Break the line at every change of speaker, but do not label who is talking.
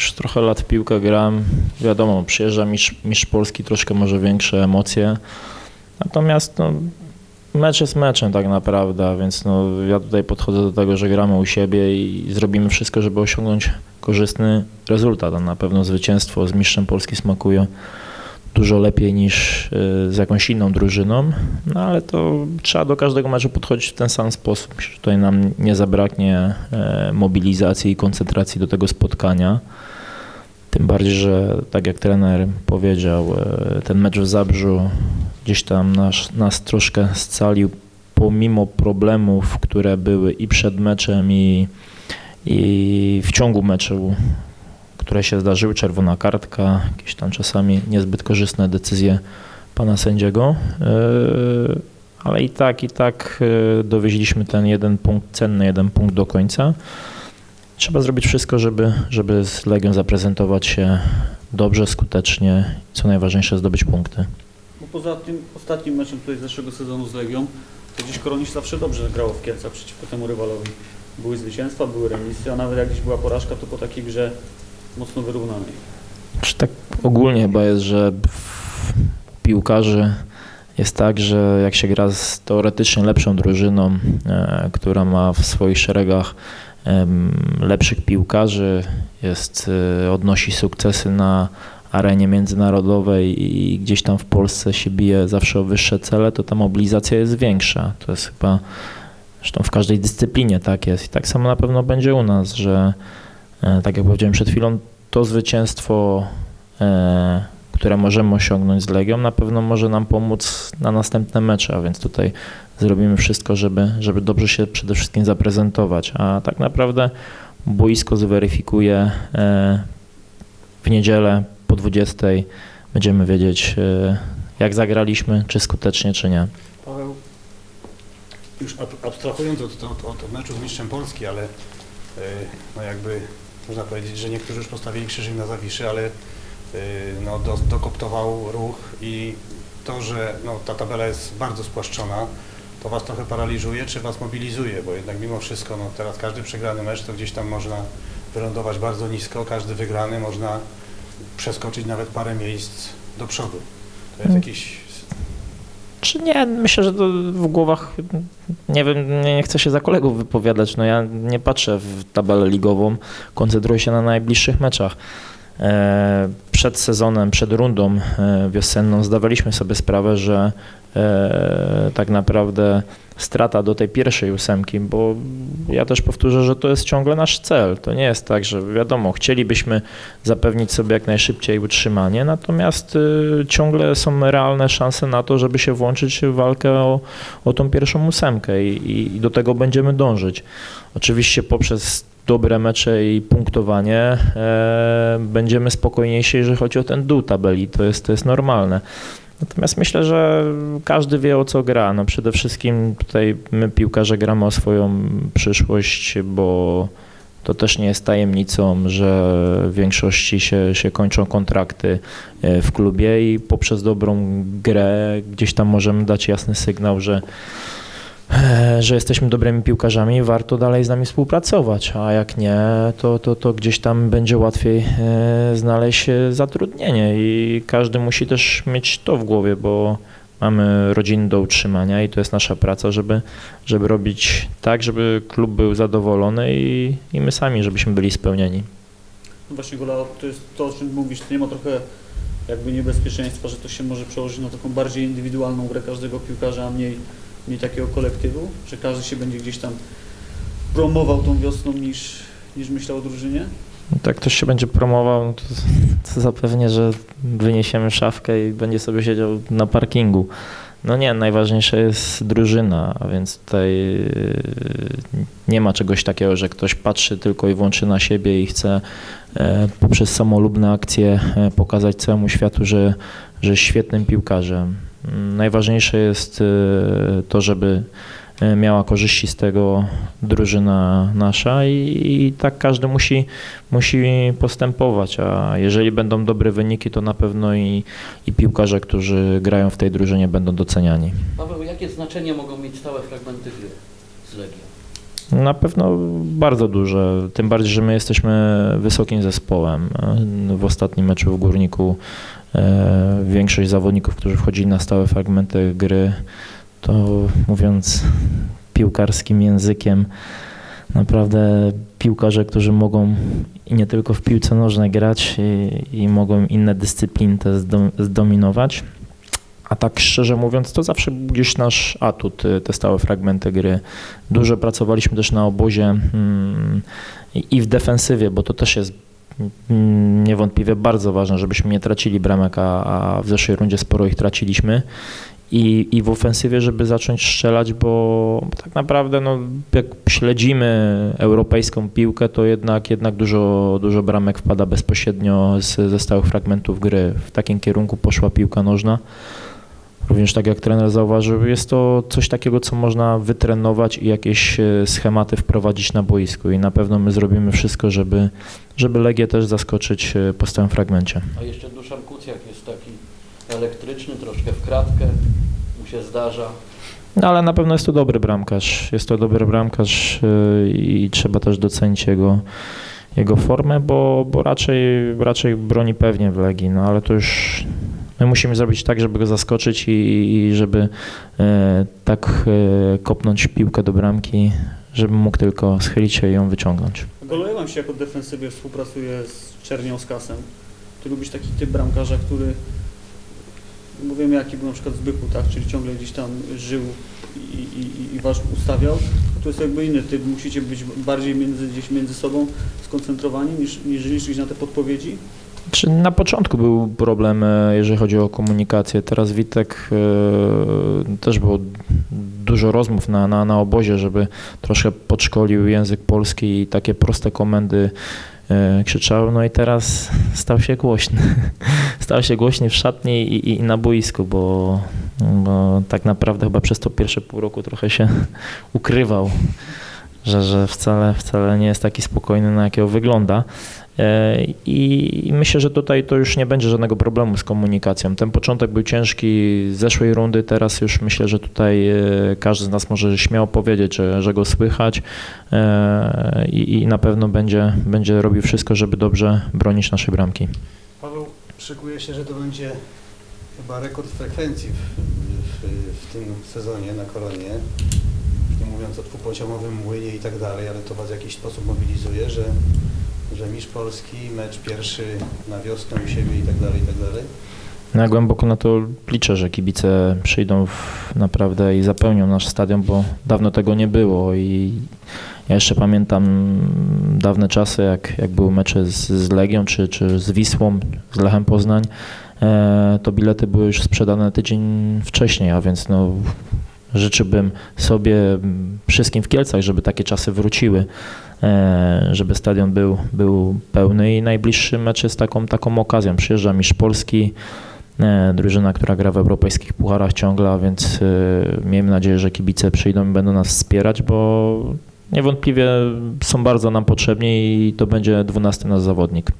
już trochę lat piłkę gram. Wiadomo, przyjeżdża mistrz, mistrz Polski, troszkę może większe emocje. Natomiast no, mecz jest meczem tak naprawdę, więc no, ja tutaj podchodzę do tego, że gramy u siebie i zrobimy wszystko, żeby osiągnąć korzystny rezultat. A na pewno zwycięstwo z mistrzem Polski smakuje dużo lepiej niż y, z jakąś inną drużyną, no ale to trzeba do każdego meczu podchodzić w ten sam sposób. Myślę, że tutaj nam nie zabraknie e, mobilizacji i koncentracji do tego spotkania. Tym bardziej, że tak jak trener powiedział, e, ten mecz w Zabrzu gdzieś tam nas, nas troszkę scalił pomimo problemów, które były i przed meczem i, i w ciągu meczu które się zdarzyły, czerwona kartka, jakieś tam czasami niezbyt korzystne decyzje pana sędziego, Yy, ale i tak, i tak yy, dowieźliśmy ten jeden punkt, cenny jeden punkt do końca. Trzeba zrobić wszystko, żeby, żeby z Legią zaprezentować się dobrze, skutecznie i co najważniejsze zdobyć punkty.
Bo poza tym ostatnim meczem tutaj z zeszłego sezonu z Legią, to gdzieś Koronisz zawsze dobrze grało w Kielcach przeciwko temu rywalowi. Były zwycięstwa, były remisy, a nawet jak gdzieś była porażka, to po takiej grze mocno wyrównanej.
Czy tak ogólnie chyba jest, że piłkarzy jest tak, że jak się gra z teoretycznie lepszą drużyną, e, która ma w swoich szeregach em, lepszych piłkarzy, jest, e, odnosi sukcesy na arenie międzynarodowej i gdzieś tam w Polsce się bije zawsze o wyższe cele, to ta mobilizacja jest większa. To jest chyba, zresztą w każdej dyscyplinie tak jest i tak samo na pewno będzie u nas, że E, tak jak powiedziałem przed chwilą, to zwycięstwo, e, które możemy osiągnąć z Legią, na pewno może nam pomóc na następne mecze, a więc tutaj zrobimy wszystko, żeby, żeby dobrze się przede wszystkim zaprezentować. A tak naprawdę boisko zweryfikuje e, w niedzielę po 20. Będziemy wiedzieć, jak zagraliśmy, czy skutecznie, czy nie.
Paweł, już ab- abstrahując od, od, od meczu z mistrzem Polski, ale no jakby można powiedzieć, że niektórzy już postawili krzyżyk na Zawiszy, ale y, no, do, dokoptował ruch i to, że no, ta tabela jest bardzo spłaszczona, to Was trochę paraliżuje, czy Was mobilizuje, bo jednak mimo wszystko no, teraz każdy przegrany mecz to gdzieś tam można wylądować bardzo nisko, każdy wygrany można przeskoczyć nawet parę miejsc do przodu. To jest
Mm.
jakiś
Czy nie? Myślę, że to w głowach, nie wiem, nie nie chcę się za kolegów wypowiadać, no ja nie patrzę w tabelę ligową, koncentruję się na najbliższych meczach. E, Przed sezonem, przed rundą e, wiosenną zdawaliśmy sobie sprawę, że e, tak naprawdę strata do tej pierwszej ósemki, bo ja też powtórzę, że to jest ciągle nasz cel. To nie jest tak, że wiadomo, chcielibyśmy zapewnić sobie jak najszybciej utrzymanie, natomiast y, ciągle są realne szanse na to, żeby się włączyć w walkę o, o tą pierwszą ósemkę i, i do tego będziemy dążyć. Oczywiście poprzez dobre mecze i punktowanie e, będziemy spokojniejsi, jeżeli chodzi o ten dół tabeli, to jest, to jest normalne. Natomiast myślę, że każdy wie o co gra. No przede wszystkim tutaj my piłkarze gramy o swoją przyszłość, bo to też nie jest tajemnicą, że w większości się, się kończą kontrakty e, w klubie i poprzez dobrą grę gdzieś tam możemy dać jasny sygnał, że, że jesteśmy dobrymi piłkarzami warto dalej z nami współpracować, a jak nie, to, to, to gdzieś tam będzie łatwiej e, znaleźć e, zatrudnienie i każdy musi też mieć to w głowie, bo mamy rodziny do utrzymania i to jest nasza praca, żeby, żeby robić tak, żeby klub był zadowolony i, i my sami, żebyśmy byli spełnieni.
No właśnie Gola, to jest to, o czym mówisz, to nie ma trochę jakby niebezpieczeństwa, że to się może przełożyć na taką bardziej indywidualną grę każdego piłkarza, a mniej, mniej takiego kolektywu, że każdy się będzie gdzieś tam promował tą wiosną niż, niż myślał o drużynie?
Tak ktoś się będzie promował, no to, to zapewnie, że wyniesiemy szafkę i będzie sobie siedział na parkingu. No nie, najważniejsza jest drużyna, a więc tutaj yy, nie ma czegoś takiego, że ktoś patrzy tylko i wyłącznie na siebie i chce e, poprzez samolubne akcje e, pokazać całemu światu, że, że jest świetnym piłkarzem. Najważniejsze jest e, to, żeby e, miała korzyści z tego drużyna nasza i, i tak każdy musi, musi postępować, a jeżeli będą dobre wyniki, to na pewno i, i piłkarze, którzy grają w tej drużynie będą doceniani.
Paweł, jakie znaczenie mogą mieć stałe fragmenty gry z Legią?
Na pewno bardzo duże, tym bardziej, że my jesteśmy wysokim zespołem. W ostatnim meczu w Górniku większość zawodników, którzy wchodzili na stałe fragmenty gry, to mówiąc piłkarskim językiem, naprawdę piłkarze, którzy mogą nie tylko w piłce nożnej grać i, i mogą inne dyscypliny też zdom- zdominować. A tak szczerze mówiąc, to zawsze był gdzieś nasz atut, y, te stałe fragmenty gry. Dużo pracowaliśmy też na obozie mm, i w defensywie, bo to też jest niewątpliwie bardzo ważne, żebyśmy nie tracili bramek, a, w zeszłej rundzie sporo ich traciliśmy. I, I w ofensywie, żeby zacząć strzelać, bo, bo tak naprawdę no, jak śledzimy europejską piłkę, to jednak, jednak dużo, dużo bramek wpada bezpośrednio z, ze stałych fragmentów gry. W takim kierunku poszła piłka nożna. Również tak jak trener zauważył, jest to coś takiego, co można wytrenować i jakieś e, schematy wprowadzić na boisku i na pewno my zrobimy wszystko, żeby, żeby Legię też zaskoczyć e, po stałym fragmencie.
A jeszcze Duszan Kucjak jest taki elektryczny, troszkę w kratkę, mu się zdarza.
No ale na pewno jest to dobry bramkarz. Jest to dobry bramkarz e, i trzeba też docenić jego, jego formę, bo, bo raczej, raczej broni pewnie w Legii, no ale to już my musimy zrobić tak, żeby go zaskoczyć i, i żeby e, tak e, kopnąć piłkę do bramki, żeby mógł tylko schylić się i ją wyciągnąć.
Golejewam się jako defensywie współpracuje z Czernią z Kasem. Ty lubisz taki typ bramkarza, który, bo wiemy jaki był na przykład Zbychu, tak, czyli ciągle gdzieś tam żył i, i, i ustawiał. Tu jest jakby inny typ, musicie być bardziej między, gdzieś między sobą skoncentrowani niż, niż liczyć na te podpowiedzi.
Czy na początku był problem, e, jeżeli chodzi o komunikację. Teraz Witek e, też było dużo rozmów na, na, na obozie, żeby troszkę podszkolił język polski i takie proste komendy e, krzyczał. No i teraz stał się głośny. Stał się głośny w szatni i, i, na boisku, bo, bo tak naprawdę chyba przez to pierwsze pół roku trochę się ukrywał, że, że wcale, wcale nie jest taki spokojny, na jakiego wygląda. E, I myślę, że tutaj to już nie będzie żadnego problemu z komunikacją. Ten początek był ciężki zeszłej rundy, teraz już myślę, że tutaj e, każdy z nas może śmiało powiedzieć, że, że go słychać e, i, i na pewno będzie, będzie robił wszystko, żeby dobrze bronić naszej bramki.
Paweł, szykuje się, że to będzie chyba rekord frekwencji w, w, w tym sezonie na koronie. Już nie mówiąc o dwupoziomowym młynie i tak dalej, ale to Was w jakiś sposób mobilizuje, że, że mistrz Polski, mecz pierwszy na wiosnę u siebie i tak dalej, i tak dalej.
No ja głęboko na to liczę, że kibice przyjdą w, naprawdę i zapełnią nasz stadion, bo dawno tego nie było i ja jeszcze pamiętam dawne czasy, jak, jak były mecze z, z Legią czy, czy z Wisłą, z Lechem Poznań, e, to bilety były już sprzedane tydzień wcześniej, a więc no, życzyłbym sobie m, wszystkim w Kielcach, żeby takie czasy wróciły, e, żeby stadion był, był pełny i najbliższy mecz jest taką, taką okazją. Przyjeżdża mistrz Polski, e, drużyna, która gra w europejskich pucharach ciągle, więc e, miejmy nadzieję, że kibice przyjdą i będą nas wspierać, bo niewątpliwie są bardzo nam potrzebni i to będzie 12 nasz zawodnik.